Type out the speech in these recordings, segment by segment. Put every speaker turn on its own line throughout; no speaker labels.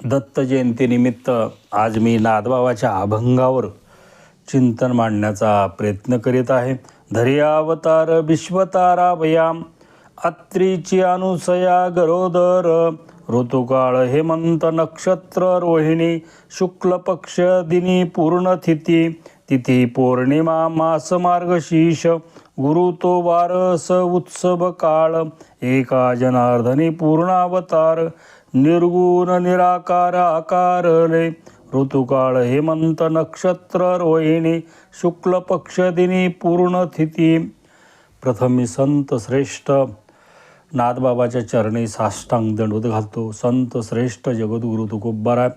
दत्त जयंतीनिमित्त आज मी नादबाबाच्या अभंगावर चिंतन मांडण्याचा प्रयत्न करीत आहे. धर्यावतार विश्वताराभयाम अत्रीची अनुसया गरोदर ऋतुकाळ हेमंत नक्षत्र रोहिणी शुक्ल पक्ष दिनी पूर्ण तिथी तिथी पौर्णिमा मास मार्गशीर्ष गुरु तो वारस उत्सव काळ एका जनार्दनी पूर्णावतार निर्गुण निराकार आकारले. ऋतुकाळ हेमंत नक्षत्र रोहिणी शुक्ल पक्षदिनी दिनी पूर्ण संत श्रेष्ठ. नाथबाबाच्या चरणी साष्टांग दंडवत घालतो. संत श्रेष्ठ जगद्गुरु तुकोबारा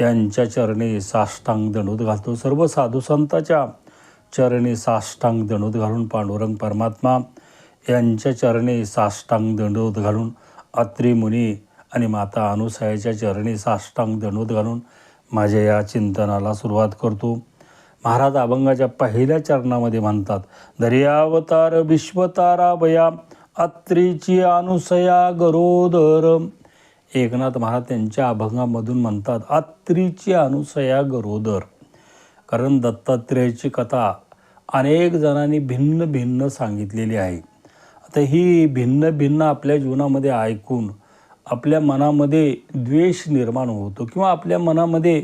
यांच्या चरणी साष्टांग दंडवत घालतो. सर्व साधू संताच्या चरणी साष्टांग दंडवत घालून पांडुरंग परमात्मा यांच्या चरणी साष्टांग दंडवत घालून अत्रिमुनी आणि माता अनुसयाच्या चरणी साष्टांग दणूत घालून माझ्या या चिंतनाला सुरुवात करतो. महाराज अभंगाच्या पहिल्या चरणामध्ये म्हणतात दर्यावतार विश्वतारा भया अत्रीची अनुसया गरोदर. एकनाथ महाराज त्यांच्या अभंगामधून म्हणतात अत्रीची अनुसया गरोदर. कारण दत्तात्रेयाची कथा अनेक जणांनी भिन्न भिन्न सांगितलेली आहे. आता ही भिन्न भिन्न आपल्या जीवनामध्ये ऐकून आपल्या मनामध्ये द्वेष निर्माण होतो किंवा आपल्या मनामध्ये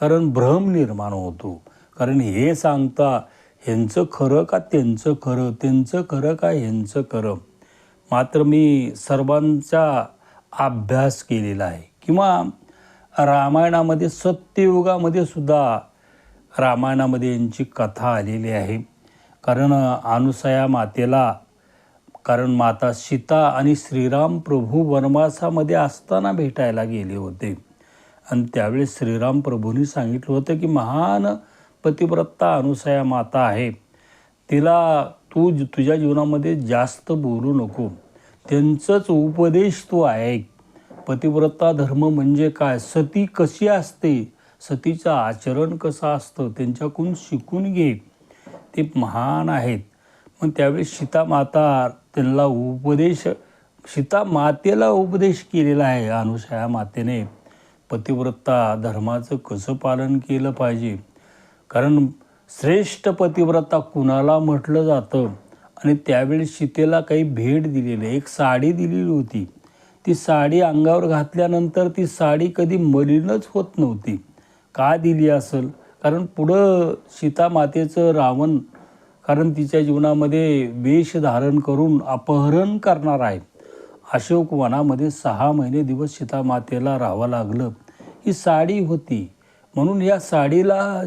कारण भ्रम निर्माण होतो. कारण हे सांगता ह्यांचं खरं का त्यांचं खरं? त्यांचं खरं का ह्यांचं खरं? मात्र मी सर्वांचा अभ्यास केलेला आहे. किंवा रामायणामध्ये सत्ययुगामध्ये सुद्धा रामायणामध्ये यांची कथा आलेली आहे. कारण अनुसया मातेला कारण माता सीता आणि श्रीराम प्रभू वनवासामध्ये असताना भेटायला गेले होते. आणि त्यावेळी श्रीराम प्रभूंनी सांगितलं होतं की महान पतिव्रता अनुसया माता आहे. तिला तू तुझ्या जीवनामध्ये जास्त बोलू नको. त्यांचंच उपदेश तू ऐक पतिव्रता धर्म म्हणजे काय? सती कशी असते? सतीचं आचरण कसं असतं? त्यांच्याकडून शिकून घे. ते महान आहेत. मग त्यावेळी सीता माता त्यांना उपदेश सीता मातेला उपदेश केलेला आहे अनुसया मातेने. पतिव्रता धर्माचं कसं पालन केलं पाहिजे? कारण श्रेष्ठ पतिव्रता कुणाला म्हटलं जातं? आणि त्यावेळी सीतेला काही भेट दिलेली आहे. एक साडी दिलेली होती. ती साडी अंगावर घातल्यानंतर ती साडी कधी मलिनच होत नव्हती. का दिली असेल? कारण पुढं सीता मातेचं रावण कारण तिच्या जीवनामध्ये वेश धारण करून अपहरण करणार आहेत. अशोक वनामध्ये सहा महिने दिवस सीतामातेला राहावं लागलं. ही साडी होती. म्हणून या साडीला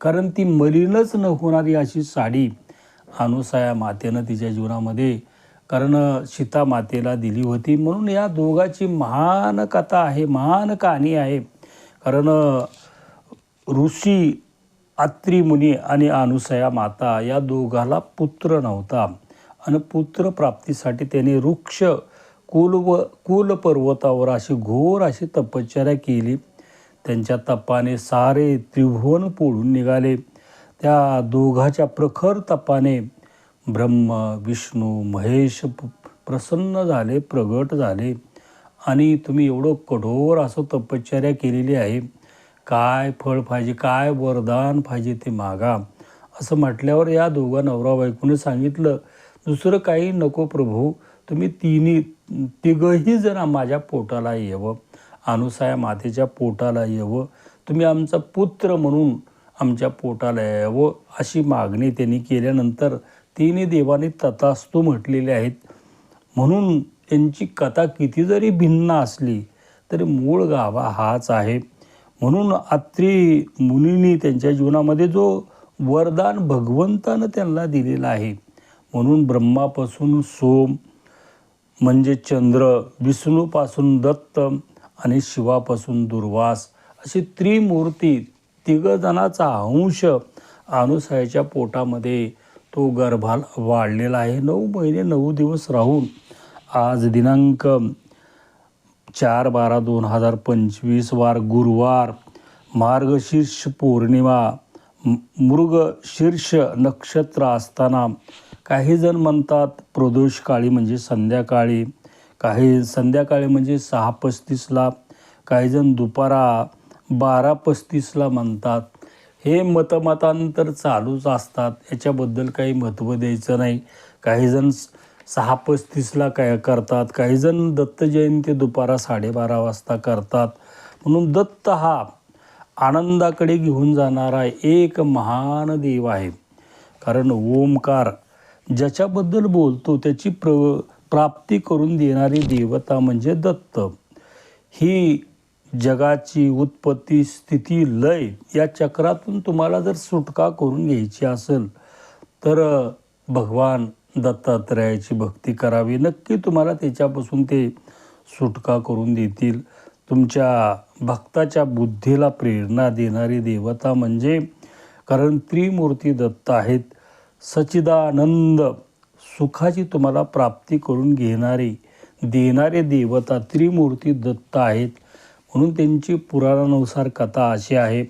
कारण ती मलिनच न होणारी अशी साडी अनुसया मातेनं तिच्या जीवनामध्ये कारण सीता मातेला दिली होती. म्हणून या दोघाची महान कथा आहे महान कहाणी आहे. कारण ऋषी अत्री मुनी आणि अनुसया माता या दोघाला पुत्र नव्हता. आणि पुत्र प्राप्तीसाठी त्याने वृक्ष कुल व कुल पर्वतावर अशी घोर अशी तपश्चर्या केली. त्यांच्या तपाने सारे त्रिभुवन पोळून निघाले. त्या दोघाच्या प्रखर तपाने ब्रह्म विष्णू महेश प्रसन्न झाले प्रगट झाले. आणि तुम्ही एवढं कठोर असं तपश्चर्या केलेली आहे. काय फळ पाहिजे काय वरदान पाहिजे ते मागा. असं म्हटल्यावर या दोघा नवरा बायकोने सांगितलं दुसरं काही नको प्रभू तुम्ही तिन्ही तिघही जरा माझ्या पोटाला यावं. अनुसाया मातेच्या पोटाला यावं. तुम्ही आमचा पुत्र म्हणून आमच्या पोटाला यावं. अशी मागणी त्यांनी केल्यानंतर तिन्ही देवाने तथास्तू म्हटलेले आहेत. म्हणून त्यांची कथा किती जरी भिन्न असली तरी मूळ गावा हाच आहे. म्हणून अत्री मुनींनी त्यांच्या जीवनामध्ये जो वरदान भगवंतानं त्यांना दिलेला आहे म्हणून ब्रह्मापासून सोम म्हणजे चंद्र विष्णूपासून दत्त आणि शिवापासून दुर्वास अशी त्रिमूर्ती तिघजणाचा अंश अनुसयाच्या पोटामध्ये तो गर्भाला वाढलेला आहे. नऊ महिने नऊ दिवस राहून आज दिनांक चार बारा दोन हजार पंचवीस वार गुरुवार मार्गशीर्ष पौर्णिमा मृग मृगशीर्ष नक्षत्र असताना काही जण म्हणतात प्रदोष काळी म्हणजे संध्याकाळी काही संध्याकाळी म्हणजे सहा पस्तीसला काहीजण दुपारा बारा पस्तीसला म्हणतात. हे मतमतांतर चालूच असतात. याच्याबद्दल काही महत्त्व द्यायचं नाही. काहीजण स- सहा पस्तीसला काय करतात? काहीजण दत्त जयंती दुपारा साडेबारा वाजता करतात. म्हणून दत्त हा आनंदाकडे घेऊन जाणारा एक महान देव आहे. कारण ओमकार ज्याच्याबद्दल बोलतो त्याची प्र प्राप्ती करून देणारी देवता म्हणजे दत्त. ही जगाची उत्पत्ती स्थिती लय या चक्रातून तुम्हाला जर सुटका करून घ्यायची असेल तर भगवान दत्तात्रयाची भक्ती करावी. नक्की तुम्हाला त्याच्यापासून ते सुटका करून देतील. तुमच्या भक्ताच्या बुद्धीला प्रेरणा देणारी देवता म्हणजे कारण त्रिमूर्ती दत्त आहेत. सचिदानंद सुखाची तुम्हाला प्राप्ती करून घेणारी देणारे देवता त्रिमूर्ती दत्त आहेत. म्हणून त्यांची पुराणानुसार कथा अशी आहे.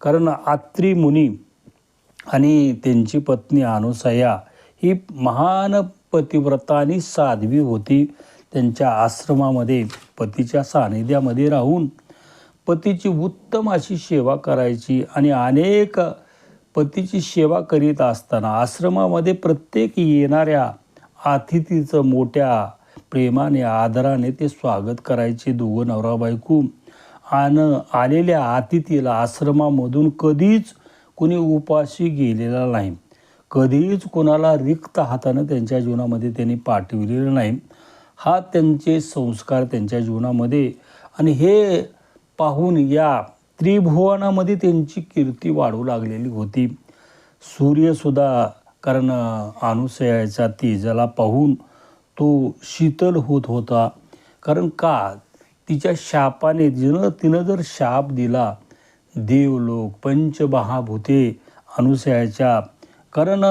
कारण आत्री मुनी आणि त्यांची पत्नी अनुसया ही महान पतिव्रता आणि साध्वी होती. त्यांच्या आश्रमामध्ये पतीच्या सानिध्यामध्ये राहून पतीची उत्तम अशी सेवा करायची आणि अनेक पतीची सेवा करीत असताना आश्रमामध्ये प्रत्येक येणाऱ्या अतिथीचं मोठ्या प्रेमाने आदराने ते स्वागत करायचे दोघं नवरा बायको. आणि आलेल्या अतिथीला आश्रमामधून कधीच कोणी उपाशी गेलेला नाही. कधीच कोणाला रिक्त हातानं त्यांच्या जीवनामध्ये त्यांनी पाठविलेलं नाही. हा त्यांचे संस्कार त्यांच्या जीवनामध्ये. आणि हे पाहून या त्रिभुवनामध्ये त्यांची कीर्ती वाढू लागलेली होती. सूर्यसुद्धा कारण अनुसयाचा तेजाला पाहून तो शीतल होत होता. कारण का? तिच्या शापाने जिनं तिनं जर शाप दिला देवलोक पंचमहाभूते अनुसयाच्या कारण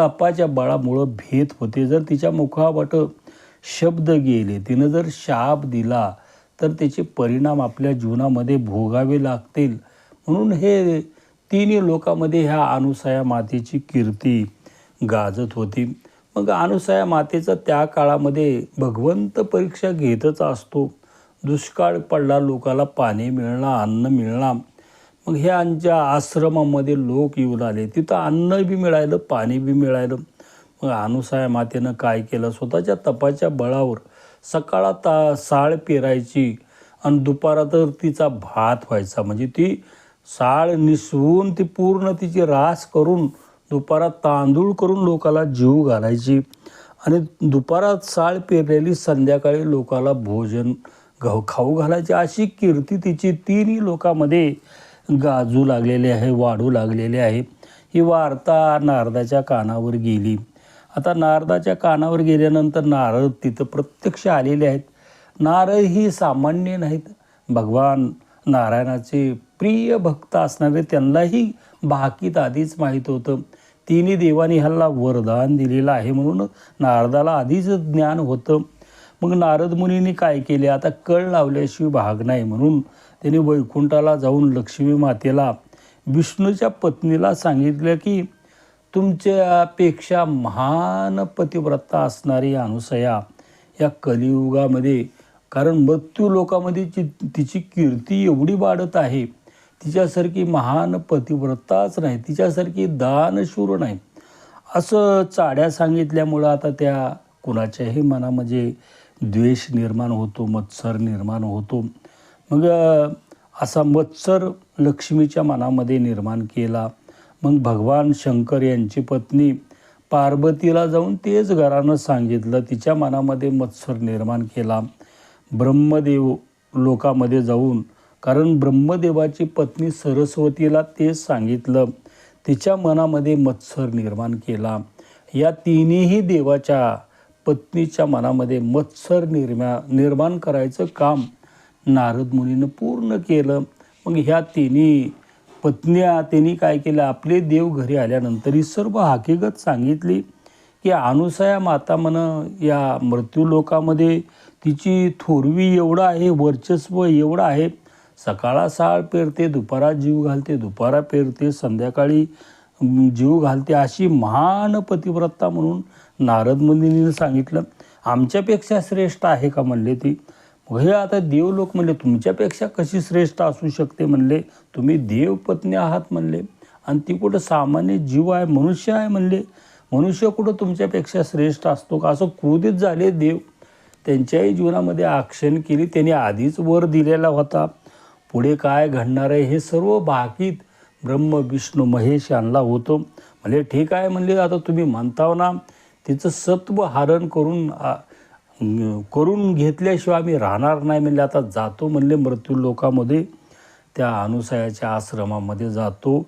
तपाच्या बळामुळं भेद होते. जर तिच्या मुखावाट शब्द गेले तिनं जर शाप दिला तर त्याचे परिणाम आपल्या जीवनामध्ये भोगावे लागतील. म्हणून हे तिन्ही लोकांमध्ये ह्या अनुसया मातेची कीर्ती गाजत होती. मग अनुसया मातेचा त्या काळामध्ये भगवंत परीक्षा घेतच असतो. दुष्काळ पडला लोकाला पाणी मिळणार अन्न मिळणार. मग हे आमच्या आश्रमामध्ये लोक येऊन आले. तिथं अन्न बी मिळालं पाणी बी मिळालं मग अनुसाया मातेनं काय केलं? स्वतःच्या तपाच्या बळावर सकाळा ता साळ पेरायची आणि दुपारा तर तिचा भात व्हायचा. म्हणजे ती साळ निसवून ती पूर्ण तिची रास करून दुपारात तांदूळ करून लोकाला जीव घालायची आणि दुपारात साळ पेरलेली संध्याकाळी लोकाला भोजन घाऊ खाऊ घालायची. अशी कीर्ती तिची तिन्ही लोकांमध्ये गाजू लागलेले आहे वाढू लागलेले आहे. ही वार्ता नारदाच्या कानावर गेली. आता नारदाच्या कानावर गेल्यानंतर नारद तिथं प्रत्यक्ष आलेले आहेत. नारद ही सामान्य नाहीत. भगवान नारायणाचे प्रिय भक्त असणारे त्यांनाही बाकीत आधीच माहीत होतं. तिन्ही देवानी ह्याला वरदान दिलेलं आहे म्हणून नारदाला आधीच ज्ञान होतं. मग नारद मुनींनी काय केले? आता कळ लावल्याशिवाय भाग नाही म्हणून त्यांनी वैकुंठाला जाऊन लक्ष्मी मातेला विष्णूच्या पत्नीला सांगितलं की तुमच्यापेक्षा महान पतिव्रता असणारी अनुसया या कलियुगामध्ये कारण मृत्यू लोकामध्ये ची तिची कीर्ती एवढी वाढत आहे. तिच्यासारखी महान पतिव्रताच नाही. तिच्यासारखी दानशूर नाही. असं चाड्या सांगितल्यामुळं आता त्या कुणाच्याही मनामध्ये द्वेष निर्माण होतो मत्सर निर्माण होतो. मग असा मत्सर लक्ष्मीच्या मनामध्ये निर्माण केला. मग भगवान शंकर यांची पत्नी पार्वतीला जाऊन तेच घरानं सांगितलं. तिच्या मनामध्ये मत्सर निर्माण केला. ब्रह्मदेव लोकामध्ये जाऊन कारण ब्रह्मदेवाची पत्नी सरस्वतीला तेच सांगितलं. तिच्या मनामध्ये मत्सर निर्माण केला. या तिन्ही देवाच्या पत्नीच्या मनामध्ये मत्सर निर्मा निर्माण करायचं काम नारद मुनीनं पूर्ण केलं. मग ह्या तिन्ही पत्न्या त्यांनी काय केलं? आपले देव घरी आल्यानंतर ही सर्व हकीकत सांगितली की अनुसया माता म्हण या मृत्यूलोकामध्ये तिची थोरवी एवढं आहे वर्चस्व एवढं आहे. सकाळा साळ पेरते दुपारा जीव घालते दुपारा पेरते संध्याकाळी जीव घालते अशी महान पतिव्रता म्हणून नारद मुनींनी सांगितलं. आमच्यापेक्षा श्रेष्ठ आहे का म्हणले ती? हे आता देवलोक म्हणले तुमच्यापेक्षा कशी श्रेष्ठ असू शकते म्हणले? तुम्ही देवपत्नी आहात म्हणले. आणि ती कुठं सामान्य जीव आहे मनुष्य आहे म्हणले. मनुष्य कुठं तुमच्यापेक्षा श्रेष्ठ असतो का? असं क्रोधित झाले देव. त्यांच्याही जीवनामध्ये आक्षण केली. त्यांनी आधीच वर दिलेला होता. पुढे काय घडणार आहे हे सर्व बाकीत ब्रह्म विष्णू महेश यांना होतं. म्हणजे ठीक आहे म्हणले आता तुम्ही म्हणताव ना तिचं सत्व हरण करून करून घेतल्याशिवाय आम्ही राहणार नाही. म्हणले आता जातो म्हणले मृत्यू लोकामध्ये त्या अनुसयाच्या आश्रमामध्ये जातो.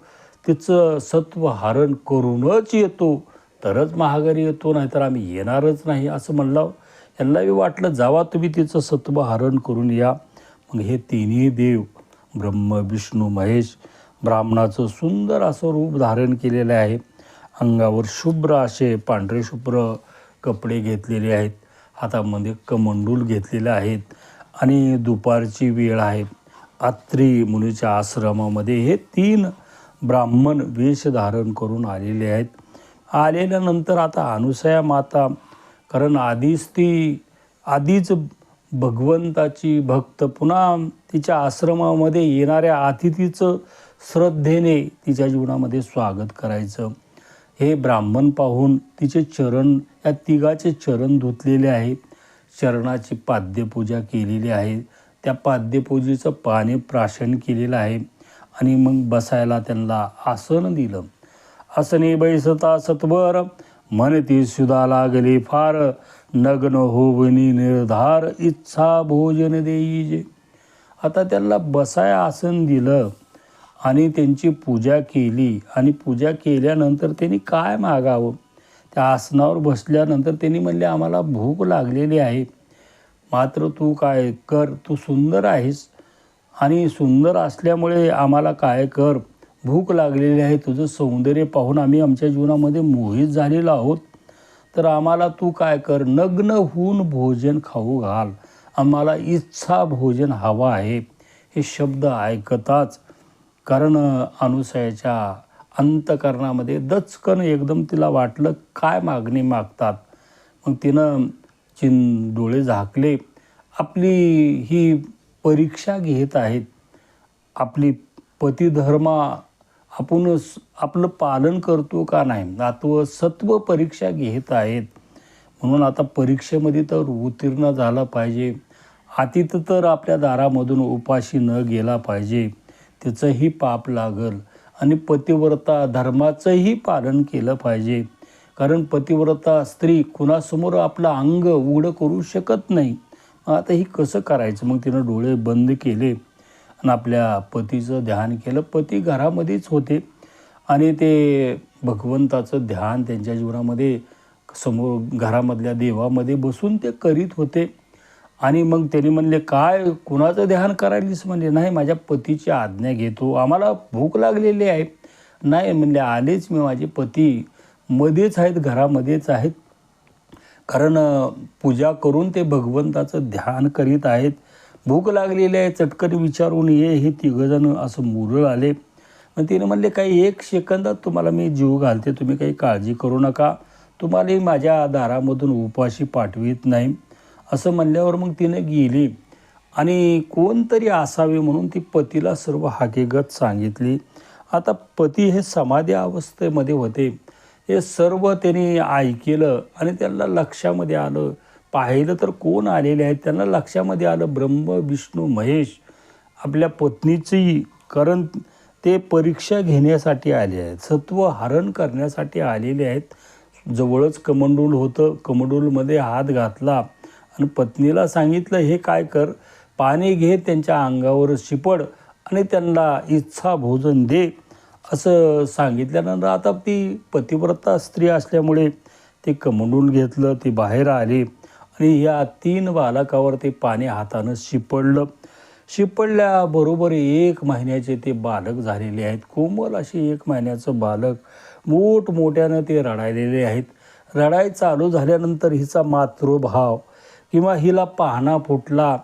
तिचं सत्व हरण करूनच येतो. तरच महागारी येतो नाहीतर आम्ही येणारच नाही असं म्हणलं. यांनाही वाटलं जावा तुम्ही तिचं सत्व हरण करून या. मग हे तिन्ही देव ब्रह्म विष्णू महेश ब्राह्मणाचं सुंदर असं रूप धारण केलेलं आहे. अंगावर शुभ्र असे पांढरे शुभ्र कपडे घेतलेले आहेत. हातामध्ये कमंडूल घेतलेले आहेत आणि दुपारची वेळ आहे. आत्री मुनीच्या आश्रमामध्ये हे तीन ब्राह्मण वेश धारण करून आलेले आहेत. आलेल्यानंतर आता अनुसया माता कारण आधीच ती आधीच भगवंताची भक्त पुन्हा तिच्या आश्रमामध्ये येणाऱ्या अतिथीचं श्रद्धेने तिच्या जीवनामध्ये स्वागत करायचं. हे ब्राह्मण पाहून तिचे चरण या तिघाचे चरण धुतलेले आहेत. चरणाची पाद्यपूजा केलेली आहे. त्या पाद्यपूजेचं पाणी प्राशन केलेलं आहे आणि मग बसायला त्यांना आसन दिलं. आसने बैसता सत्वर म्हणती सुधा लागली फार. नग्न होवनी निर्धार इच्छा भोजन देईजे. आता त्यांना बसाय आसन दिलं. आणि त्यांची पूजा केली. आणि पूजा केल्यानंतर त्यांनी काय मागावं? त्या आसनावर बसल्यानंतर त्यांनी म्हणले आम्हाला भूक लागलेली आहे. मात्र तू काय कर? तू सुंदर आहेस. आणि सुंदर असल्यामुळे आम्हाला काय कर? भूक लागलेली आहे. तुझं सौंदर्य पाहून आम्ही आमच्या जीवनामध्ये मोहित झालेलो आहोत. तर आम्हाला तू काय कर? नग्न होऊन भोजन खाऊ घाल. आम्हाला इच्छा भोजन हवा आहे. हे शब्द ऐकताच कारण अनुसयाच्या अंतकरणामध्ये दचकन एकदम तिला वाटलं काय मागणी मागतात? मग तिनं चिन डोळे झाकले. आपली ही परीक्षा घेत आहेत. आपली पतिधर्मा आपण आपलं पालन करतो का नाही? नातव सत्व परीक्षा घेत आहेत. म्हणून आता परीक्षेमध्ये तर उत्तीर्ण झाला पाहिजे. अतीत तर आपल्या दारामधून उपाशी न गेला पाहिजे. त्याचंही पाप लागल. आणि पतिव्रता धर्माचंही पालन केलं पाहिजे. कारण पतिव्रता स्त्री कुणासमोर आपलं अंग उघडं करू शकत नाही. मग आता ही कसं करायचं? मग तिनं डोळे बंद केले. आणि आपल्या पतीचं ध्यान केलं. पती घरामध्येच होते. आणि ते भगवंताचं ध्यान त्यांच्या जीवनामध्ये समोर घरामधल्या देवामध्ये बसून ते करीत होते. आणि मग त्यांनी म्हणले काय? कुणाचं ध्यान करायलीस? म्हणले नाही माझ्या पतीची आज्ञा घेतो. आम्हाला भूक लागलेली आहे. नाही म्हणले आलेच मी माझे पती मध्येच आहेत घरामध्येच आहेत. कारण पूजा करून ते भगवंताचं ध्यान करीत आहेत. भूक लागलेली आहे चटकन विचारून ये हे तिघजण असं मुरळ आले. मग तिने म्हणले काही एक सेकंदात तुम्हाला मी जीव घालते तुम्ही काही काळजी करू नका. तुम्हालाही माझ्या दारामधून उपाशी पाठवित नाही. असं म्हणल्यावर मग तिने गेली. आणि कोणतरी असावे म्हणून ती पतीला सर्व हकीकत सांगितली. आता पती हे समाधी अवस्थेमध्ये होते. हे सर्व त्यांनी ऐकलं आणि त्यांना लक्षामध्ये आलं. पाहिलं तर कोण आलेले आहेत? त्यांना लक्षामध्ये आलं ब्रह्म विष्णू महेश. आपल्या पत्नीची कारण ते परीक्षा घेण्यासाठी आले आहेत. सत्व हरण करण्यासाठी आलेले आहेत. जवळच कमंडूल होतं. कमंडूलमध्ये हात घातला. आणि पत्नीला सांगितलं हे काय कर पाणी घे त्यांच्या अंगावर शिपड आणि त्यांना इच्छा भोजन दे. असं सांगितल्यानंतर आता ती पतिव्रता स्त्री असल्यामुळे ते कमंडून घेतलं ते बाहेर आले आणि या तीन बालकावर ते पाणी हातानं शिपडलं. शिपडल्याबरोबर एक महिन्याचे ते बालक झालेले आहेत. कोमल असे एक महिन्याचं बालक मोठमोठ्यानं ते रडायलेले आहेत. रडाई चालू झाल्यानंतर हिचा मातृभाव किंवा हिला पाहणा फुटला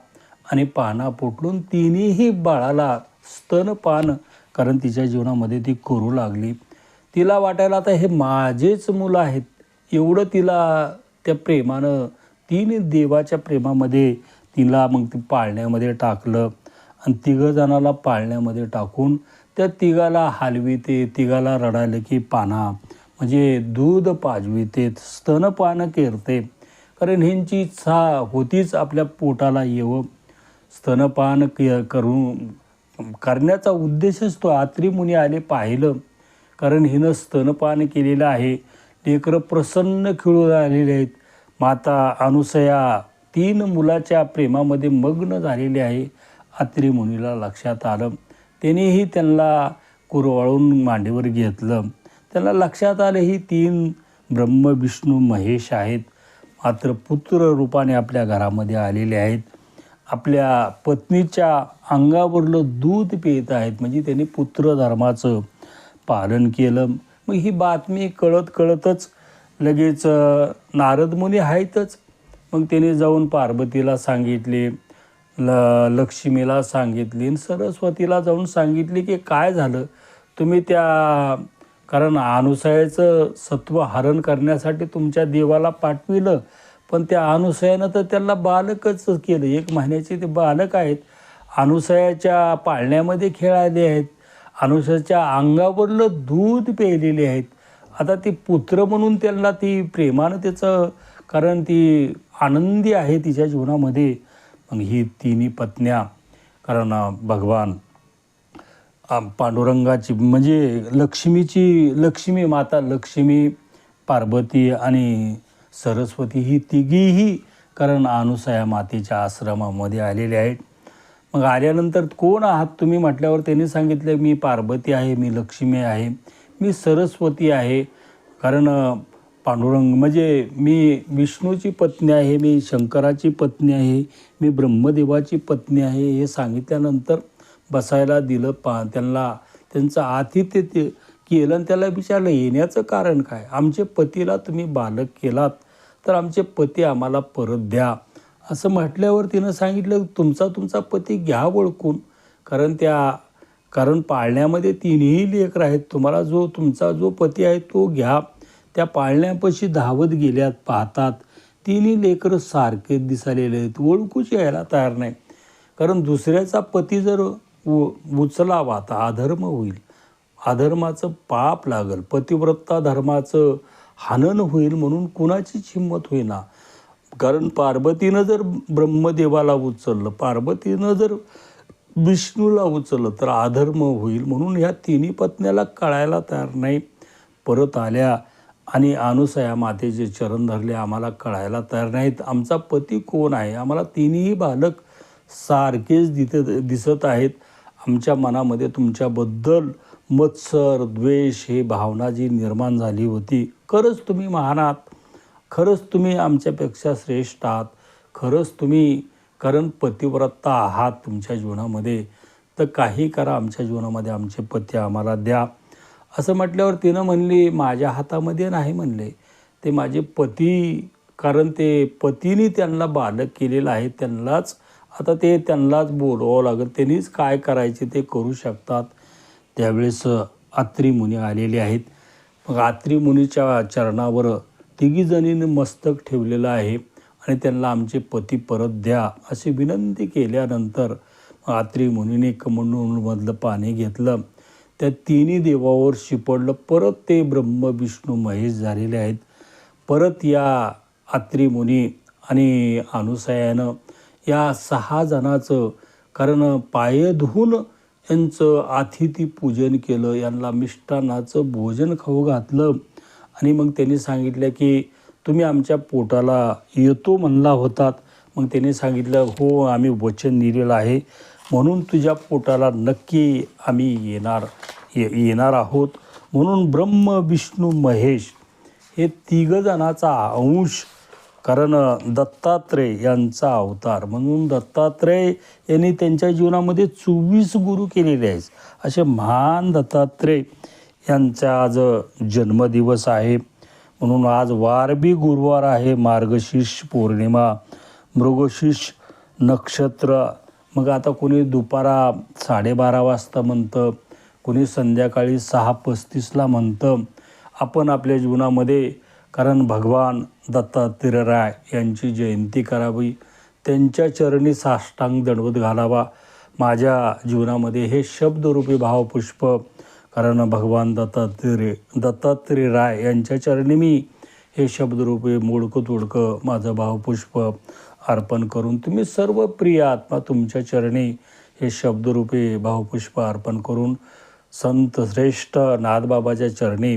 आणि पाहणा फुटलून तिनेही बाळाला स्तनपान कारण तिच्या जीवनामध्ये ती करू लागली. तिला वाटायला आता हे माझेच मुलं आहेत. एवढं तिला त्या प्रेमानं तीन देवाच्या प्रेमामध्ये तिला मग ती पाळण्यामध्ये टाकलं. आणि तिघं जणाला पाळण्यामध्ये टाकून त्या तिघाला हलविते तिघाला रडायला की पाना म्हणजे दूध पाजविते स्तनपान करते. कारण ह्यांची इच्छा होतीच आपल्या पोटाला येवं. स्तनपान क करून करण्याचा उद्देशच तो आत्री मुनी आले पाहिलं. कारण हिनं स्तनपान केलेलं आहे. लेकरं प्रसन्न खिळून आलेले आहेत. माता अनुसया तीन मुलाच्या प्रेमामध्ये मग्न झालेले आहे आत्री मुनीला लक्षात आलं. त्यानेही त्यांना कुरवाळून मांडीवर घेतलं. त्यांना लक्षात आलं ही तीन ब्रह्म विष्णू महेश आहेत. मात्र पुत्र रूपाने आपल्या घरामध्ये आलेले आहेत. आपल्या पत्नीच्या अंगावरलं दूध पित आहेत. म्हणजे त्यांनी पुत्र धर्माचं पालन केलं. मग ही बातमी कळत कळतच लगेच नारद मुनी आहेतच. मग त्याने जाऊन पार्वतीला सांगितले ल लक्ष्मीला सांगितली आणि सरस्वतीला जाऊन सांगितले की काय झालं? तुम्ही त्या कारण अनुसयाचं सत्व हरण करण्यासाठी तुमच्या देवाला पाठविलं. पण त्या अनुसयानं तर त्याला बालकच केलं. एक महिन्याचे ते बालक आहेत. अनुसयाच्या पाळण्यामध्ये खेळाले आहेत. अनुसयाच्या अंगावरलं दूध प्यायलेले आहेत. आता ती पुत्र म्हणून त्यांना ती प्रेमानं त्याचं कारण ती आनंदी आहे तिच्या जीवनामध्ये. मग ही तिन्ही पत्न्या कारण भगवान पांडुरंगाची म्हणजे लक्ष्मीची लक्ष्मी माता लक्ष्मी पार्वती आणि सरस्वती ही तिघीही कारण अनुसया मातेच्या आश्रमामध्ये आलेले आहेत. मग आल्यानंतर कोण आहात तुम्ही म्हटल्यावर त्यांनी सांगितलं मी पार्वती आहे मी लक्ष्मी आहे मी सरस्वती आहे. कारण पांडुरंग म्हणजे मी विष्णूची पत्नी आहे मी शंकराची पत्नी आहे मी ब्रह्मदेवाची पत्नी आहे हे सांगितल्यानंतर बसायला दिलं पा त्यांना त्यांचं आतिथ्य ते केलं आणि त्याला विचारलं येण्याचं कारण काय? आमचे पतीला तुम्ही बालक केलात तर आमचे पती आम्हाला परत द्या. असं म्हटल्यावर तिनं सांगितलं तुमचा तुमचा पती घ्या ओळखून. कारण त्या कारण पाळण्यामध्ये तिन्ही लेकर आहेत. तुम्हाला जो तुमचा जो पती आहे तो घ्या. त्या पाळण्यापाशी धावत गेल्यात पाहतात. तिन्ही लेकरं सारखे दिसालेले आहेत. ओळखूच यायला तयार नाही. कारण दुसऱ्याचा पती जर उ उचलावा तर अधर्म होईल. अधर्माचं पाप लागल पतिव्रता धर्माचं हनन होईल म्हणून कुणाचीच हिंमत होईना. कारण पार्वतीनं जर ब्रह्मदेवाला उचललं पार्वतीनं जर विष्णूला उचललं तर अधर्म होईल म्हणून ह्या तिन्ही पत्न्याला कळायला तयार नाही. परत आल्या आणि अनुसया मातेचे चरण धरले आम्हाला कळायला तयार नाहीत. आमचा पती कोण आहे? आम्हाला तिन्ही बालक सारखेच दिसत दिसत आहेत. आमच्या मनामध्ये तुमच्याबद्दल मत्सर द्वेष हे भावना जी निर्माण झाली होती खरंच तुम्ही महान आहात. खरंच तुम्ही आमच्यापेक्षा श्रेष्ठ आहात. खरंच तुम्ही कारण पतिव्रता आहात तुमच्या जीवनामध्ये. तर काही करा आमच्या जीवनामध्ये आमचे पती आम्हाला द्या. असं म्हटल्यावर तिनं म्हणली माझ्या हातामध्ये नाही म्हणले. ते माझे पती कारण ते पतीने त्यांना बालक केलेलं आहे त्यांनाच आता ते त्यांनाच बोलवावं लागेल. त्यांनीच काय करायचे ते करू शकतात. त्यावेळेस आत्री मुनी आलेले आहेत. मग आत्री मुनीच्या चरणावर तिघीजणींनी मस्तक ठेवलेलं आहे आणि त्यांना आमचे पती परत द्या अशी विनंती केल्यानंतर आत्री मुनीने कमंडूमधलं पाणी घेतलं. त्या तिन्ही देवावर शिपडलं. परत ते ब्रह्म विष्णू महेश झालेले आहेत. परत या आत्री मुनी आणि अनुसयानं या सहा जणाचं. कारण पाय धुवून यांचं आतिथी पूजन केलं यांना मिष्टानाचं भोजन खाऊ घातलं. आणि मग त्यांनी सांगितलं की तुम्ही आमच्या पोटाला येतो म्हणला होतात. मग त्यांनी सांगितलं हो आम्ही वचन दिलेलं आहे. म्हणून तुझ्या पोटाला नक्की आम्ही येणार ये येणार आहोत. म्हणून ब्रह्म विष्णू महेश हे तिघजणाचा अंश कारण दत्तात्रय यांचा अवतार. म्हणून दत्तात्रय यांनी त्यांच्या जीवनामध्ये चोवीस गुरु केलेले आहेत. असे महान दत्तात्रय यांचा आज जन्मदिवस आहे. म्हणून आज वार बी गुरुवार आहे मार्गशीर्ष पौर्णिमा मृगशीर्ष नक्षत्र. मग आता कोणी दुपारा साडेबारा वाजता म्हणतं कोणी संध्याकाळी सहा पस्तीसला म्हणतं आपण आपल्या जीवनामध्ये कारण भगवान दत्तात्रेय यांची जयंती करावी. त्यांच्या चरणी साष्टांग दंडवत घालावा. माझ्या जीवनामध्ये हे शब्दरूपी भावपुष्प कारण भगवान दत्तात्रेय दत्तात्रेय राय यांच्या चरणी मी हे शब्दरूपी मोडकं तोडकं माझं भावपुष्प अर्पण करून तुम्ही सर्व प्रिय आत्मा तुमच्या चरणी हे शब्दरूपी भावपुष्प अर्पण करून संत श्रेष्ठ नाथबाबाच्या चरणी